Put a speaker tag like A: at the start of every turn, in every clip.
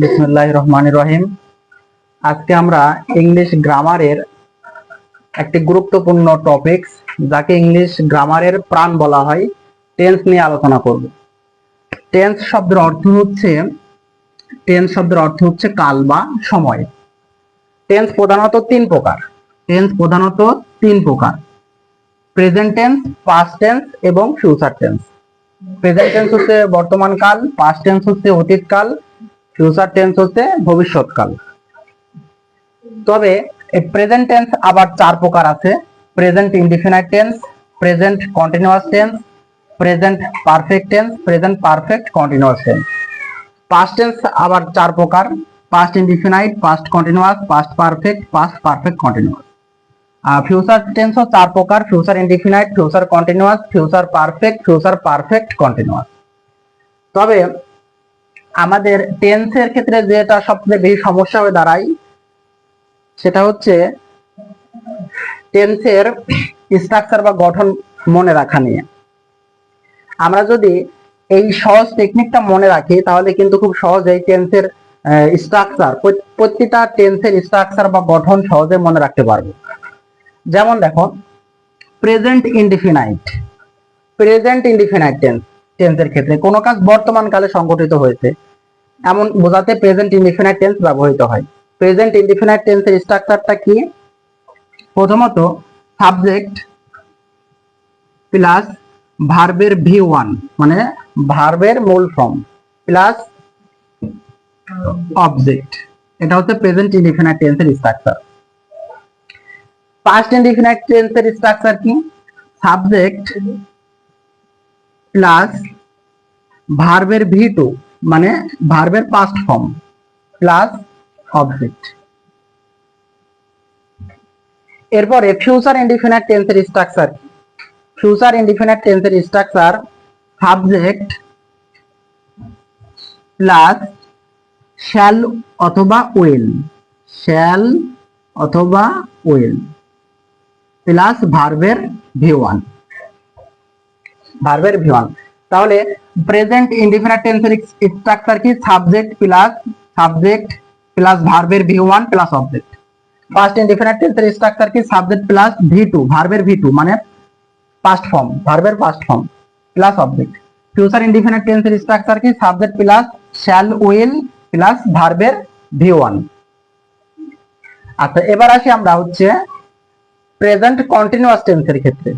A: বিসমুল্লাহ রহমান রহিম। আজকে আমরা ইংলিশ গ্রামারের একটি গুরুত্বপূর্ণ টপিকস যাকে ইংলিশ গ্রামারের প্রাণ বলা হয় টেন্স নিয়ে আলোচনা করব। টেন্স শব্দের অর্থ হচ্ছে টেন্স শব্দের অর্থ হচ্ছে কাল বা সময়। টেন্স প্রধানত তিন প্রকার। টেন্স প্রধানত তিন প্রকার। প্রেজেন্ট টেন্স পাস্ট টেন্স এবং ফিউচার টেন্স প্রেজেন্ট টেন্স হচ্ছে বর্তমান কাল পাস্ট টেন্স হচ্ছে অতীতকাল ফিউচার টেন্স হচ্ছে ভবিষ্যৎকাল। তবে এই প্রেজেন্ট টেন্স আবার চার প্রকার আছে। Present indefinite tense present continuous tense present perfect tense present perfect continuous tense past tense আবার চার প্রকার। Past indefinite past continuous past perfect past perfect continuous future টেন্সও চার প্রকার। Future indefinite future continuous future perfect future perfect continuous তবে আমাদের টেন্সের ক্ষেত্রে যেটা সবচেয়ে বেশি সমস্যা হয়ে দাঁড়ায়, সেটা হচ্ছে টেন্সের স্ট্রাকচার বা গঠন মনে রাখা নিয়ে। আমরা যদি এই সহজ টেকনিকটা মনে রাখি, তাহলে কিন্তু খুব সহজেই টেন্সের স্ট্রাকচার প্রতিটা টেন্সের স্ট্রাকচার বা গঠন সহজে মনে রাখতে পারব। যেমন দেখো present indefinite present indefinite tense টেন্সের ক্ষেত্রে। কোনো কাজ বর্তমান কালে সংঘটিত হয়েছে, এমন বোঝাতে প্রেজেন্ট ইনডিফিনাইট টেন্স ব্যবহৃত হয়। প্রেজেন্ট ইনডিফিনাইট টেন্সের স্ট্রাকচারটা কি? প্রথমত সাবজেক্ট প্লাস ভার্বের ভি ওয়ান মানে ভার্বের মূল ফর্ম প্লাস অবজেক্ট এটা হচ্ছে প্রেজেন্ট ইনডিফিনাইট টেন্সের স্ট্রাকচার পাস্ট ইনডিফিনাইট টেন্সের স্ট্রাকচার কি? সাবজেক্ট প্লাস ভার্বের ভি টু মানে ভার্বের পাস্ট ফর্ম প্লাস অবজেক্ট এরপরে ফিউচার ইনডিফিনাইট টেন্সের স্ট্রাকচার ফিউচার ইনডিফিনাইট টেন্সের স্ট্রাকচার সাবজেক্ট প্লাস শ্যাল অথবা উইল শ্যাল অথবা উইল প্লাস ভার্বের ভি ওয়ান ভার্বের ভি ওয়ান তাহলে প্রেজেন্ট ইনডিফিনাইট টেন্সের স্ট্রাকচার কি? সাবজেক্ট প্লাস সাবজেক্ট প্লাস ভার্বের V one plus object past indefinite টেন্সের স্ট্রাকচার কি? সাবজেক্ট প্লাস ভি টু ভার্বের ভি টু মানে পাস্ট ফর্ম ভার্বের past form plus object future indefinite টেন্সের স্ট্রাকচার কি? Subject plus shall will plus ভার্বের V one আচ্ছা এবার আসি আমরা হচ্ছে প্রেজেন্ট কন্টিনিউয়াস টেন্সের ক্ষেত্রে।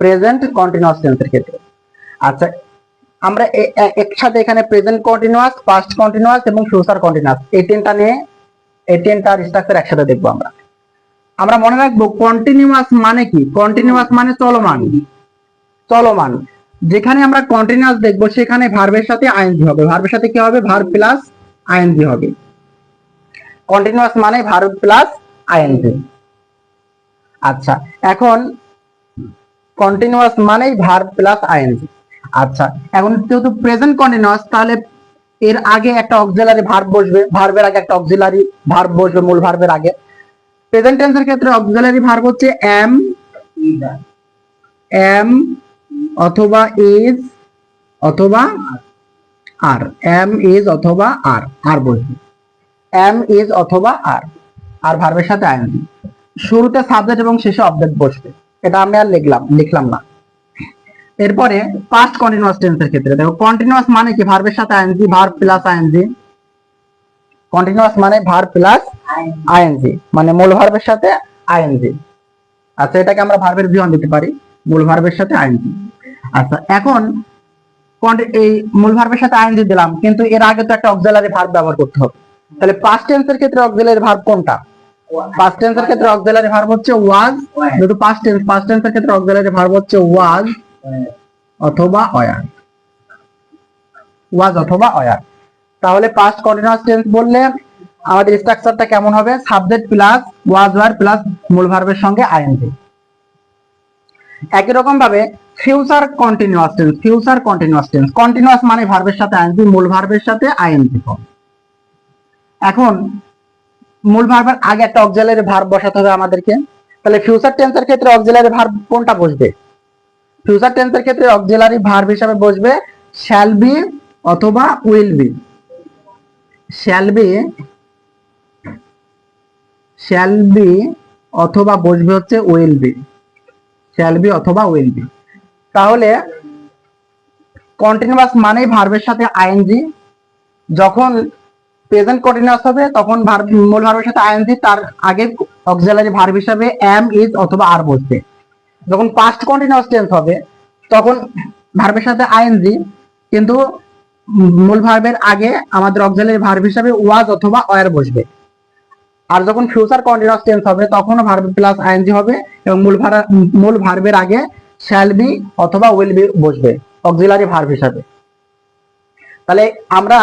A: প্রেজেন্ট কন্টিনিউয়াস টেন্সের ক্ষেত্রে। আচ্ছা আমরা একসাথে এখানে প্রেজেন্ট কন্টিনিউয়াস পাস্ট কন্টিনিউয়াস এবং ফিউচার কন্টিনিউয়াস এই তিনটা নিয়ে, এই তিনটার স্ট্রাকচার একসাথে দেখব আমরা। আমরা মনে রাখব কন্টিনিউয়াস মানে কি? কন্টিনিউয়াস মানে চলমান। চলমান। যেখানে আমরা কন্টিনিউয়াস দেখব, সেখানে ভার্বের সাথে আইএনজি হবে। ভার্বের সাথে কি হবে? ভার্ব প্লাস আইএনজি হবে। কন্টিনিউয়াস মানে ভার্ব প্লাস আইএনজি আচ্ছা এখন কন্টিনিউয়াস মানেই ভার্ব প্লাস আইএনজি আচ্ছা এখন যেহেতু প্রেজেন্ট কন্টিনিউয়াস তাহলে এর আগে একটা অক্সিলারি ভার্ব বসবে। ভার্বের আগে একটা অক্সিলারি ভার্ব বসবে, মূল ভার্বের আগে। প্রেজেন্ট টেন্সের ক্ষেত্রে অক্সিলারি ভার্ব হচ্ছে এম এম অথবা ইজ অথবা আর এম ইজ অথবা আর আর বসবে। এম ইজ অথবা আর আর ভার্বের সাথে আইএনজি শুরুতে সাবজেক্ট এবং শেষে অবজেক্ট বসবে। এটা আমি আর লিখলাম লিখলাম না। এরপরে পাস্ট কন্টিনিউয়াস টেন্সের ক্ষেত্রে দেখো কন্টিনিউয়াস মানে কি? ভার্বের সাথে ING verb plus ING continuous মানে ভার্ব প্লাস আইএনজি মানে মূল ভার্বের সাথে আইএনজি আচ্ছা এটাকে আমরা ভার্বের ভিওন দিতে পারি, মূল ভার্বের সাথে আইএনজি আচ্ছা এখন এই মূল ভার্বের সাথে আইএনজি দিলাম, কিন্তু এর আগে তো একটা অক্সিলারি ভার্ব ব্যবহার করতে হবে। তাহলে পাস্ট টেন্সের ক্ষেত্রে অক্সিলারি ভার্ব কোনটা? পাস্ট টেন্সের ক্ষেত্রে অক্সিলারি ভার্ব হচ্ছে ওয়াজ যেহেতু পাস্ট টেন্স পাস্ট টেন্সের ক্ষেত্রে অক্সিলারি ভার্ব হচ্ছে ওয়াজ অথবা অয়ার ওয়াজ অথবা অয়ার তাহলে পাস্ট কন্টিনিউয়াস টেন্স বললে আমাদের স্ট্রাকচারটা কেমন হবে? Subject plus was were plus মূল ভার্বের সঙ্গে একই রকম ভাবে future continuous tense future continuous tense continuous মানে ভার্বের সাথে আইএনজি মূল ভার্বের সাথে আইএনজি এখন মূল ভার্বের আগে একটা অক্সিলারি ভার্ব বসাতে হবে আমাদেরকে। তাহলে ফিউচার টেন্সের ক্ষেত্রে অক্সিলারি ভার্ব কোনটা বসবে? ফিউচার টেন্সের ক্ষেত্রে অক্সিলারি ভার্ব হিসাবে বসবে শ্যাল বি অথবা will be shall be shall be অথবা বসবে হচ্ছে উইল বি শ্যাল বি অথবা উইল বি তাহলে কন্টিনিউয়াস মানেই ভার্বের সাথে আইএনজি যখন প্রেজেন্ট কন্টিনিউয়াস হবে, তখন ভার্ব মূল ভার্বের সাথে আইএনজি তার আগে অক্সিলারি ভার্ব হিসাবে এম ইজ অথবা আর বসবে। যখন পাস্ট কন্টিনিউয়াস টেন্স হবে, তখন ভার্বের সাথে আইএনজি কিন্তু মূল ভার্বের আগে আমাদের অক্সিলারি ভার্ব হিসাবে ওয়াজ অথবা ওয়ার বসবে। আর যখন ফিউচার কন্টিনিউয়াস টেন্স হবে, তখনও ভার্ব প্লাস আইএনজি হবে এবং মূল ভার মূল ভার্বের আগে শ্যাল বি অথবা উইল বি বসবে অক্সিলারি ভার্ব হিসাবে। তাহলে আমরা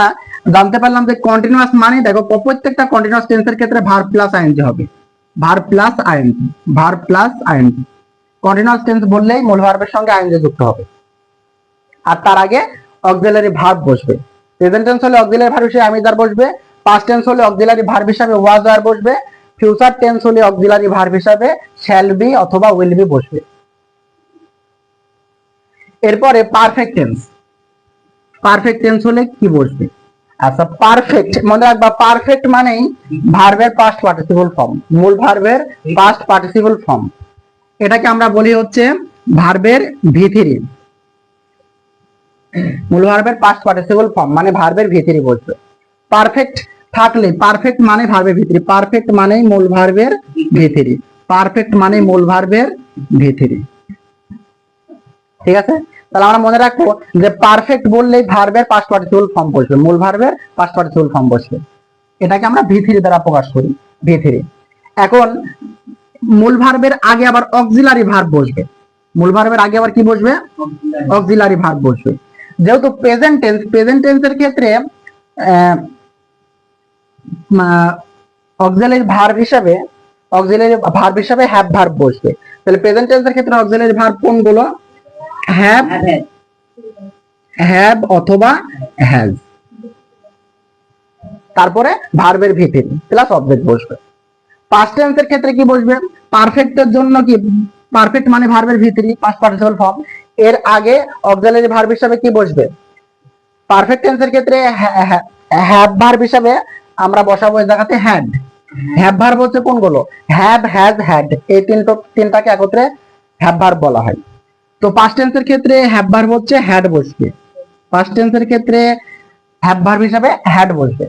A: জানতে পারলাম যে কন্টিনিউয়াস মানে দেখো প্রত্যেকটা কন্টিনিউয়াস টেন্সের ক্ষেত্রে ভার প্লাস আইএনজি হবে। Verb plus ING verb plus ING continuous tense বললেই মূল ভার্বের সঙ্গে আইএনজি যুক্ত হবে। আর তার আগে অক্সিলারি ভার্ব বসবে। প্রেজেন্ট টেন্স হলে অক্সিলারি ভার্ব হিসেবে আমিদার বসবে। পাস্ট টেন্স হলে অক্সিলারি ভার্ব হিসাবে ওয়াজ আর বসবে। ফিউচার টেন্স হলে অক্সিলারি ভার্ব হিসাবে শ্যাল বি অথবা উইল বি বসবে। এরপরে পারফেক্ট টেন্স পারফেক্ট টেন্স হলে কি বসবে? আচ্ছা পারফেক্ট মনে রাখবা পারফেক্ট মানেই ভার্বের পাস্ট পার্টিসিপল ফর্ম মূল ভার্বের পাস্ট পার্টিসিপল ফর্ম এটাকে আমরা বলি হচ্ছে ভার্বের ভিথিরি মূল ভার্বের পাস্ট পার্টিসিপল ফর্ম মানে ভার্বের ভিতরি বসবে পারফেক্ট থাকলে পারফেক্ট মানে ভার্বের ভিতরি পারফেক্ট মানেই মূল ভার্বের ভিতরি পারফেক্ট মানে মূল ভার্বের ভিতরি ঠিক আছে? তাহলে আমরা মনে রাখব যে পারফেক্ট বললেই ভার্বের পাস্ট পার্টিসিপল ফর্ম বসবে। মূল ভার্বের পাস্ট পার্টিসিপল ফর্ম বসবে। এটাকে আমরা ভিথিরি দ্বারা প্রকাশ করি। ভিথিরি এখন মূল ভার্বের আগে আবার অক্সিলারি ভার্ব বসবে। মূল ভার্বের আগে আবার কি বসবে? অক্সিলারি ভার্ব বসবে। যেহেতু প্রেজেন্ট টেন্স প্রেজেন্ট টেন্সের ক্ষেত্রে অক্সিলারি ভার্ব হিসাবে অক্সিলারি ভার্ব হিসাবে হ্যাভ ভার্ব বসবে। তাহলে প্রেজেন্ট টেন্সের ক্ষেত্রে অক্সিলারি ভার্ব কোনগুলো? হ্যাভ হ্যাভ অথবা হ্যাজ তারপরে ভার্বের ভিতরে প্লাস অবজেক্ট বসবে। পাস্ট টেন্সের ক্ষেত্রে কি বসবে? পারফেক্টের জন্য কি? পারফেক্ট মানে ভার্বের ভিতরে পাস্ট পার্টিসিপল ফর্ম এর আগে অক্সিলারি ভার্ব হিসাবে কি বসবে? পারফেক্ট টেন্সের ক্ষেত্রে হ্যাভ ভার্ব হিসাবে আমরা বসাবো জায়গাতে হ্যাড হ্যাভ ভার্ব হচ্ছে কোনগুলো? হ্যাভ হ্যাজ হ্যাড এই তিনটো তিনটাকে একত্রে হ্যাভ ভার্ব বলা হয়। তো পাস্ট টেন্সের ক্ষেত্রে হ্যাভ ভার্ব হচ্ছে হ্যাড বসবে। পাস্ট টেন্সের ক্ষেত্রে হ্যাভ ভার্ব হিসাবে হ্যাড বসবে।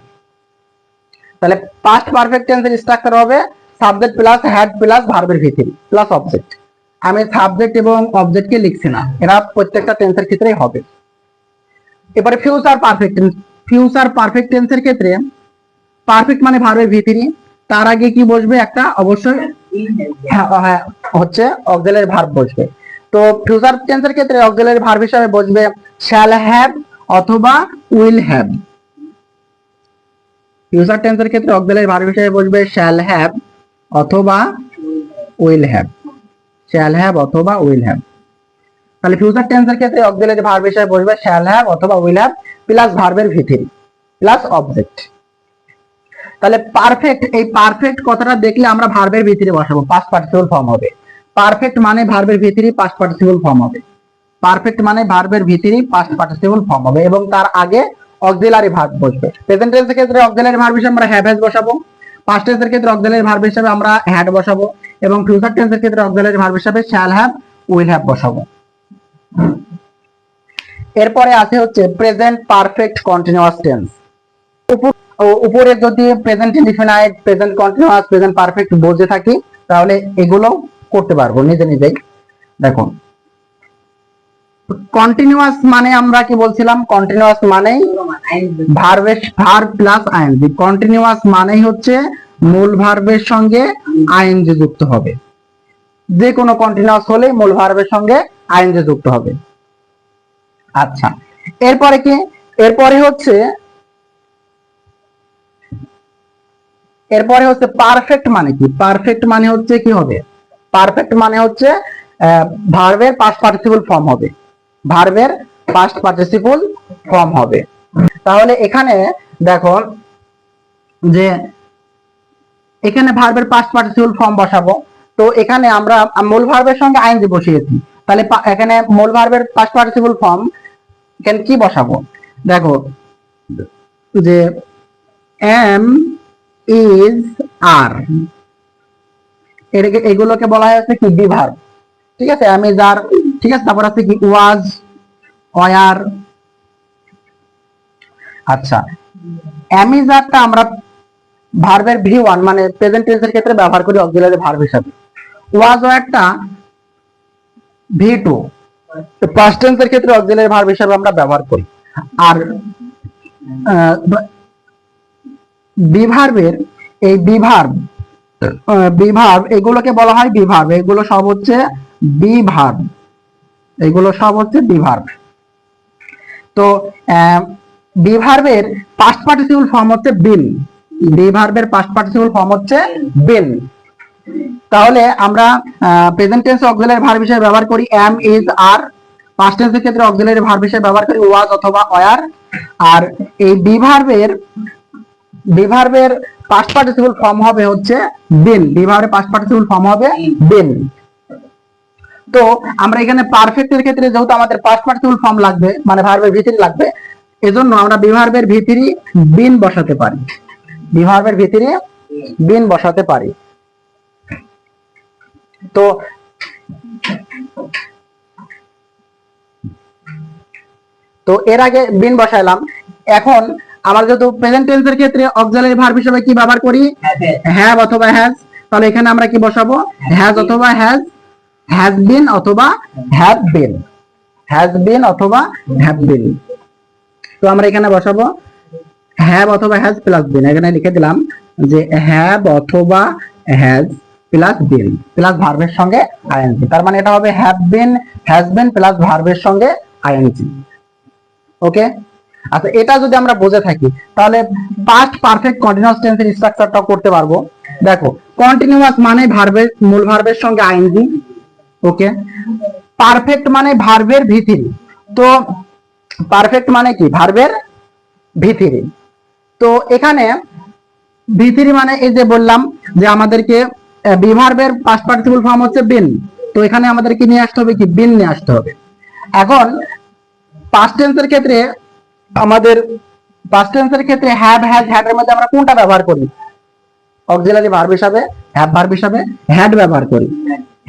A: তাহলে পাস্ট পারফেক্ট টেন্সের স্ট্রাকচার হবে সাবজেক্ট প্লাস হ্যাড প্লাস ভার্বের ভিতরে প্লাস অবজেক্ট আমি সাবজেক্ট এবং অবজেক্টকে লিখছি না এরা প্রত্যেকটা টেন্সের ক্ষেত্রেই হবে। এবারে future perfect tense future perfect টেন্সের ক্ষেত্রে পারফেক্ট মানে ভার্বের ভিতরে তার আগে কি বসবে একটা? অবশ্যই হ্যাঁ, হ্যাঁ, হচ্ছে অক্সিলারি ভার্ব বসবে। তো ফিউচার টেন্সের ক্ষেত্রে অক্সিলারি ভার্ব হিসাবে বসবে শ্যাল হ্যাভ অথবা উইল হ্যাভ ফিউচার টেন্সের ক্ষেত্রে অক্সিলারি ভার্ব হিসাবে বসবে শ্যাল হ্যাভ অথবা উইল হ্যাভ শ্যাল হ্যাভ অথবা উইল হ্যাভ তাহলে ফিউচার টেন্সের ক্ষেত্রে অক্সিলারি ভার্ব হিসাবে বসবে শ্যাল হ্যাভ অথবা উইল হ্যাভ প্লাস ভার্বের ভিতরে প্লাস অবজেক্ট তাহলে পারফেক্ট এই পারফেক্ট কথাটা দেখলে আমরা ভার্বের ভিতরে বসাবো পাস্ট পার্টিসিপল ফর্ম হবে। পারফেক্ট মানে ভার্বের ভিতরে পাস্ট পার্টিসিপল ফর্ম হবে। পারফেক্ট মানে ভার্বের ভিতরে পাস্ট পার্টিসিপল ফর্ম হবে এবং তার আগে অক্সিলারি ভার্ব বসবে। প্রেজেন্ট টেন্সের ক্ষেত্রে অক্সিলারি ভার্ব হিসেবে আমরা হ্যাভ হ্যাজ বসাবো। পাস্ট টেন্সের ক্ষেত্রে অক্সিলারি ভার্ব হিসেবে আমরা হ্যাড বসাবো এবং ফিউচার টেন্সের ক্ষেত্রে অক্সিলারি ভার্ব হিসেবে শ্যাল হ্যাভ উইল হ্যাভ বসাবো। এরপরে আছে হচ্ছে প্রেজেন্ট পারফেক্ট কন্টিনিউয়াস টেন্স উপরে যদি present indefinite present continuous present perfect বসে থাকি, তাহলে এগুলো করতে পারব, নিজে নিজেই। দেখুন। কন্টিনিউয়াস মানে আমরা কি বলছিলাম? কন্টিনিউয়াস মানেই ভার্বের ভার্ব প্লাস আইএনজি কন্টিনিউয়াস মানেই হচ্ছে মূল ভার্বের সঙ্গে আইএনজি যুক্ত হবে। যে কোনো কন্টিনিউয়াস হলে মূল ভার্বের সঙ্গে আইএনজি যুক্ত হবে। আচ্ছা এরপরে কি? এরপরে হচ্ছে এরপরে হচ্ছে পারফেক্ট মানে কি? পারফেক্ট মানে হচ্ছে কি হবে? পারফেক্ট মানে হচ্ছে ভার্বের পাস্ট পার্টিসিপল ফর্ম হবে। ভার্বের পাস্ট পার্টিসিপল ফর্ম হবে। তাহলে এখানে দেখো যে, এখানে ভার্বের পাস্ট পার্টিসিপল ফর্ম বসাবো। তো এখানে আমরা মূল ভার্বের সঙ্গে আইএনজি বসিয়েছি। তাহলে এখানে মূল ভার্বের পাস্ট পার্টিসিপল ফর্ম এখানে কি বসাবো? দেখো, যে এম ইজ আর এগুলোকে বলা হয়েছে কি বিভার ঠিক আছে? ইজ আর ঠিক আছে? তারপর আছে কি ওয়াজ, ওয়ার। আচ্ছা। অ্যামিজারটা আমরা ভার্বের ভি ওয়ান মানে প্রেজেন্ট টেন্সের ক্ষেত্রে ব্যবহার করি অক্সিলারি ভার্ব হিসাবে। ওয়াজ, ওয়ারটা ভি টু। পাস্ট টেন্সের ক্ষেত্রে অক্সিলারি ভার্ব হিসাবে আমরা ব্যবহার করি। আর বিভার্বের এই বিভার্ব বিভার্ব এগুলোকে বলা হয় বিভার্ব এগুলো সব হচ্ছে বিভার্ব এগুলো সব হচ্ছে বিভার্ব তো বিভার্বের পাস্ট পার্টিসিপল ফর্ম হচ্ছে বিন বিভার্বের পাস্ট পার্টিসিপল ফর্ম হচ্ছে বিন তাহলে আমরা প্রেজেন্ট টেন্স অক্সিলারি ভার্ব হিসেবে ব্যবহার করি এম ইজ আর পাস্ট টেন্সের ক্ষেত্রে অক্সিলারি ভার্ব হিসেবে ব্যবহার করি ওয়াজ অথবা ওয়ার আর এই বিভার্বের বিভার্বের পাস্ট পার্টিসিপল ফর্ম হবে হচ্ছে বিন বিভার্বের পাস্ট পার্টিসিপল ফর্ম হবে বিন তো আমরা এখানে পারফেক্টের ক্ষেত্রে যেহেতু আমাদের পাস্ট পার্টিসিপল ফর্ম লাগবে মানে ভার্বের ভিতরে লাগবে, এজন্য আমরা বিভার্বের ভিতরে বিন বসাতে পারি। বিভার্বের ভিতরে বিন বসাতে পারি। তো তো এর আগে বিন বসাইলাম। এখন আমরা যেহেতু প্রেজেন্ট টেন্সের ক্ষেত্রে অক্সিলারি ভার্ব হিসেবে কি ব্যবহার করি? হ্যাভ অথবা হ্যাজ তাহলে এখানে আমরা কি বসাবো? হ্যাজ অথবা হ্যাজ হ্যাজ বিন অথবা হ্যাভ বিন হ্যাজ বিন অথবা হ্যাভ বিন তো আমরা এখানে বসাবো হ্যাভ অথবা হ্যাজ প্লাস বিন এখানে লিখে দিলাম যে হ্যাভ অথবা হ্যাজ প্লাস বিন প্লাস ভার্বের সঙ্গে আইএনজি তার মানে এটা হবে have been has been plus ভার্বের সঙ্গে আইএনজি ওকে আচ্ছা এটা যদি আমরা বুঝে থাকি, তাহলে পাস্ট পারফেক্ট কন্টিনিউয়াস টেন্সের স্ট্রাকচারটা করতে পারব। দেখো কন্টিনিউয়াস মানে ভার্বের মূল ভার্বের সঙ্গে আইএনজি ওকে পারফেক্ট মানে ভার্বের ভিতরি তো পারফেক্ট মানে কি? ভার্বের ভিতরি তো এখানে ভিতরি মানে এই যে বললাম যে আমাদেরকে বিভার্বের পাস্ট পার্টিসিপল ফর্ম হচ্ছে বিন তো এখানে আমাদেরকে নিয়ে আসতে হবে কি? বিন নিয়ে আসতে হবে। এখন পাস্ট টেন্সের ক্ষেত্রে আমাদের পাস্ট টেন্সের ক্ষেত্রে হ্যাভ হ্যাজ হ্যাড এর মধ্যে আমরা কোনটা ব্যবহার করি? অক্সিলারি ভার্ব হিসাবে হ্যাভ ভার্ব হিসাবে হ্যাড ব্যবহার করি।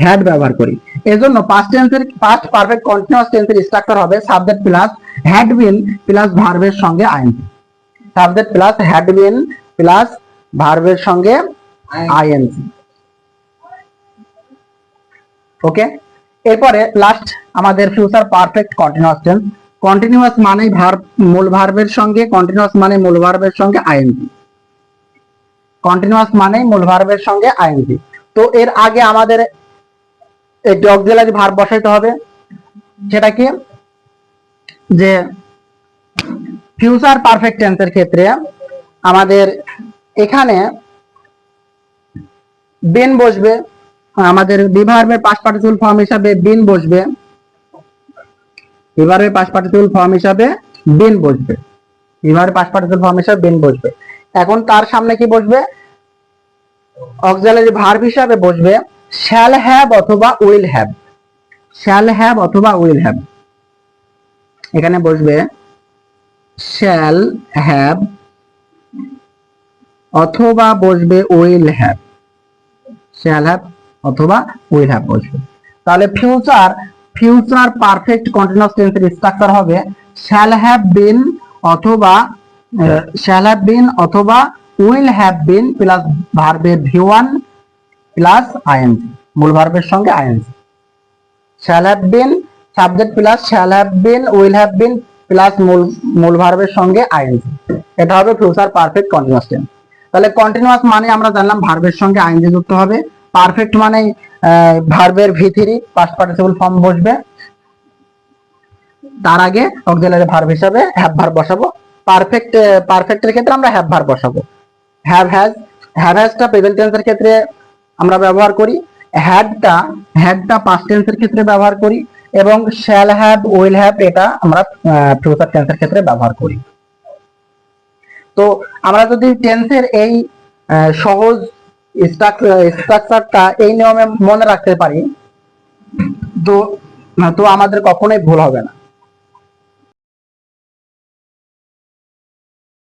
A: হ্যাড ব্যবহার করি। এজন্য পাস্ট টেন্সের পাস্ট পারফেক্ট কন্টিনিউয়াস টেন্সের স্ট্রাকচার হবে subject plus had been plus ভার্বের সঙ্গে ING subject plus had been plus ভার্বের সঙ্গে আইএনজি ওকে এরপরে লাস্ট আমাদের future perfect continuous tense continuous মানে ভার্ব মূল ভার্বের সঙ্গে কন্টিনিউয়াস মানে মূল ভার্বের সঙ্গে আইএনজি কন্টিনিউয়াস মানে মূল ভার্বের সঙ্গে আইএনজি তো এর আগে আমাদের একটি অক্সিলারি ভার্ব বসাইতে হবে। সেটা কি? যে ফিউচার পারফেক্ট টেন্সের ক্ষেত্রে আমাদের এখানে বেন বসবে, আমাদের বিভার্বের পার্টিসিপল ফর্ম হিসাবে বিন বসবে। বিভার্বের পাস্ট পার্টিসিপল ফর্ম হিসাবে বিন বসবে। বিভার্বের পাস্ট পার্টিসিপল ফর্ম হিসাবে বিন বসবে। এখন তার সামনে কি বসবে? অক্সিলারি ভার্ব হিসাবে বসবে, শ্যাল হ্যাভ অথবা উইল হ্যাভ। শ্যাল হ্যাভ অথবা উইল হ্যাভ। এখানে বসবে, শ্যাল হ্যাভ অথবা বসবে উইল হ্যাভ। শ্যাল হ্যাভ অথবা উইল হ্যাভ বসবে। তাহলে ফিউচার ফিউচার পারফেক্ট কন্টিনিউয়াস টেন্সের স্ট্রাকচার হবে শ্যাল হ্যাভ বিন অথবা শ্যাল হ্যাভ বিন অথবা উইল হ্যাভ বিন প্লাস ভার্বের ভি ওয়ান প্লাস আইএনজি মূল ভার্বের সঙ্গে ING shall have been subject plus shall have been will have been plus মূল মূল ভার্বের সঙ্গে আইএনজি এটা হবে ফিউচার পারফেক্ট কন্টিনিউয়াস টেন্স তাহলে কন্টিনিউয়াস মানে আমরা জানলাম ভার্বের সঙ্গে আইএনজি যুক্ত হবে পারফেক্ট মানে ভার্বের V three past participle form বসবে। তার আগে অক্সিলারি ভার্ব হিসাবে হ্যাভ ভার্ব বসাবো। পারফেক্ট পারফেক্টের ক্ষেত্রে আমরা হ্যাভ ভার্ব বসাবো। হ্যাভ হ্যাজ হ্যাভ হ্যাজটা প্রেজেন্ট টেন্সের ক্ষেত্রে আমরা ব্যবহার করি। হ্যাডটা হ্যাডটা পাস্ট টেন্সের ক্ষেত্রে ব্যবহার করি এবং শ্যাল হ্যাভ উইল হ্যাভ এটা আমরা ফিউচার টেন্সের ক্ষেত্রে ব্যবহার করি। তো আমরা যদি টেন্সের এই সহজ স্ট্রাকচারটা এই নিয়মে মনে রাখতে পারি। তো তো আমাদের কখনোই ভুল হবে না।